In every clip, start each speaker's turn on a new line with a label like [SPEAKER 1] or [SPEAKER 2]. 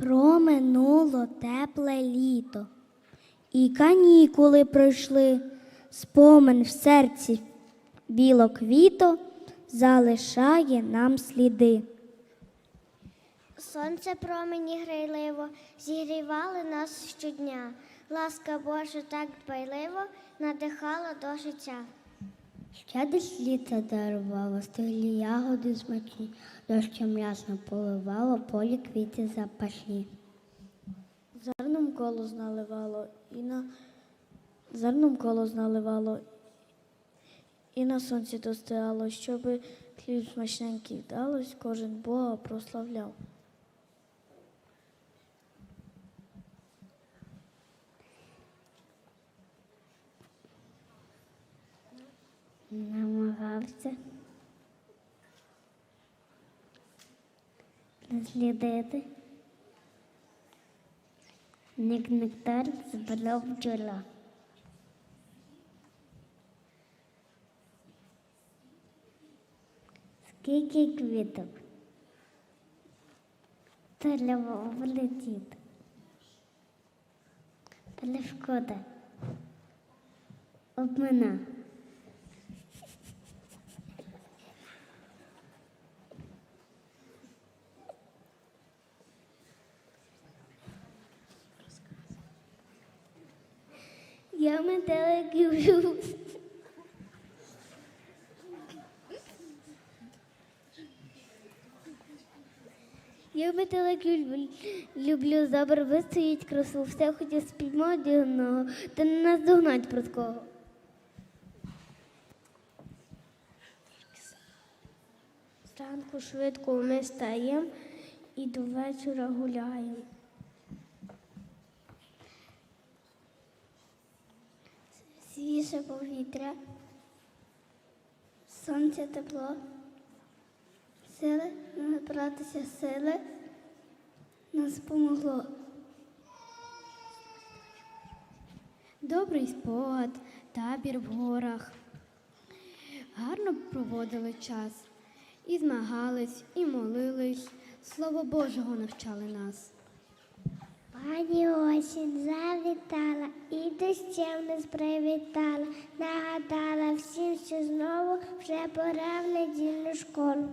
[SPEAKER 1] Проминуло тепле літо, і канікули пройшли, спомин в серці біло квіто залишає нам сліди.
[SPEAKER 2] Сонце промені грайливо, зігрівали нас щодня. Ласка Божа так дбайливо надихала до життя.
[SPEAKER 1] Ще десь літо дарувало, стиглі ягоди смачні, дощем ясно поливало, полі квіти запашні. Зерном коло наливало, і на зерном коло наливало, і на сонці достояло, щоби хліб смачненький вдалось, кожен Бога прославляв. Намагався наслідити. Ник нектар збирав бджола. Скільки квіток? Треба влетіти. Та не шкода. Обмина. Я метелик люблю. Я метелик люблю, люблю добре вистоїть красу, все хотів спіймати одного, та не наздогнать прудкого. Зранку швидко ми стаємо і до вечора гуляємо. Свіже повітря, сонце тепло, сили набратися сили нас помогло.
[SPEAKER 3] Добрий спогад, табір в горах. Гарно проводили час. І змагались, і молились. Слово Божого навчали нас.
[SPEAKER 2] Пані осінь завітала і дощем нас привітала, нагадала всім, що знову вже пора в недільну школу.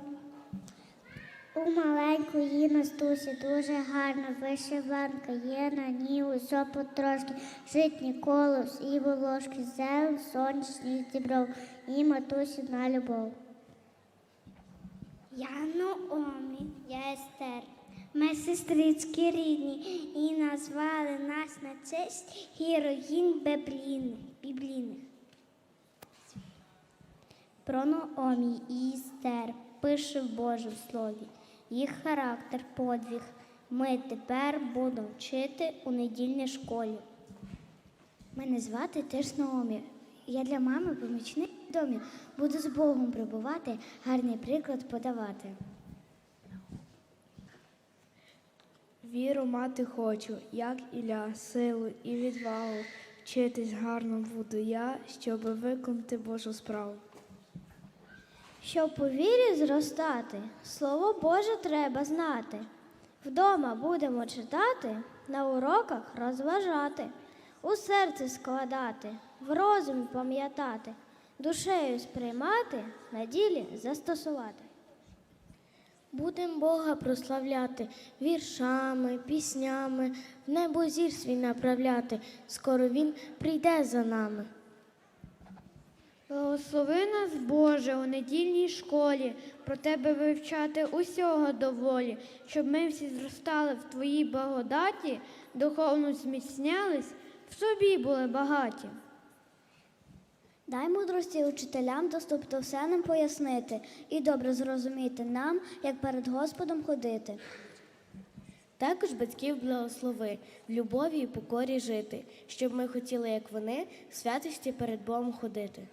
[SPEAKER 2] У маленької Настусі дуже гарна вишиванка, є на ній усе потрошки, житні колос і волошки, зелень, сонячний зібров, і матусі на любов.
[SPEAKER 1] Я Наомі, я Естер. Ми сестрички рідні і назвали нас на честь героїнь біблійних. Про Наомі і Естер пише в Божому слові. Їх характер, подвиг ми тепер будемо вчити у недільній школі. Мене звати теж Наомі. Я для мами помічник в домі. Буду з Богом прибувати, гарний приклад подавати.
[SPEAKER 4] Віру мати хочу, як Ілля, силу і відвагу. Вчитись гарно буду я, щоб виконати Божу справу.
[SPEAKER 1] Щоб у вірі зростати, слово Боже треба знати. Вдома будемо читати, на уроках розважати, у серце складати, в розум пам'ятати, душею сприймати, на ділі застосувати. Будем Бога прославляти віршами, піснями, в небо зір свій направляти. Скоро Він прийде за нами.
[SPEAKER 3] Благослови нас, Боже, у недільній школі, про Тебе вивчати усього доволі, щоб ми всі зростали в Твоїй благодаті, духовно зміцнялись, в собі були багаті.
[SPEAKER 1] Дай мудрості учителям доступно все нам пояснити і добре зрозуміти нам, як перед Господом ходити.
[SPEAKER 5] Також батьків благослови, в любові і покорі жити, щоб ми хотіли, як вони, в святості перед Богом ходити.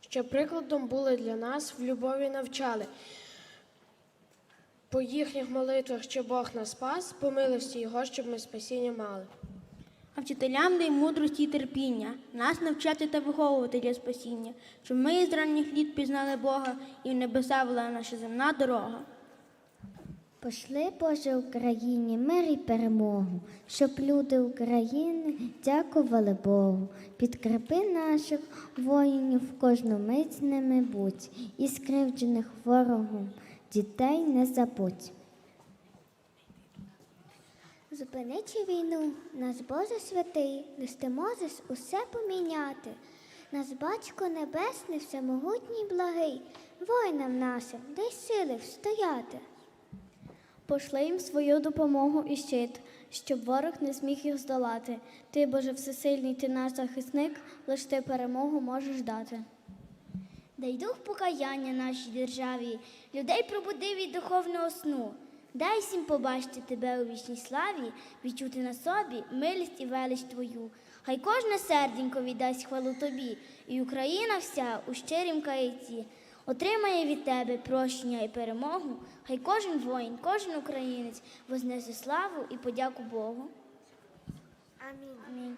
[SPEAKER 6] Щоб прикладом були для нас, в любові навчали. По їхніх молитвах, що Бог нас спас, по милості Його, щоб ми спасіння мали.
[SPEAKER 7] А вчителям дай мудрості і терпіння, нас навчати та виховувати для спасіння, щоб ми із ранніх літ пізнали Бога і в небеса вела наша земна дорога.
[SPEAKER 2] Пошли, Боже, Україні мир і перемогу, щоб люди України дякували Богу. Підкрепи наших воїнів кожну мить з ними будь, і скривджених ворогом дітей не забудь. Зупиничи війну, нас Боже святий, лиш ти усе поміняти. Нас батько небесний, всемогутній благий, воїнам нашим, дай сили встояти.
[SPEAKER 5] Пошли їм свою допомогу і щит, щоб ворог не зміг їх здолати. Ти, Боже всесильний, ти наш захисник, лиш ти перемогу можеш дати.
[SPEAKER 1] Дай дух покаяння нашій державі, людей пробуди від духовного сну. Дай всім побачити тебе у вічній славі, відчути на собі милість і велич твою. Хай кожне серденько віддасть хвалу тобі, і Україна вся у щирім каїці отримає від тебе прощення і перемогу. Хай кожен воїн, кожен українець вознесе славу і подяку Богу. Амінь. Амінь.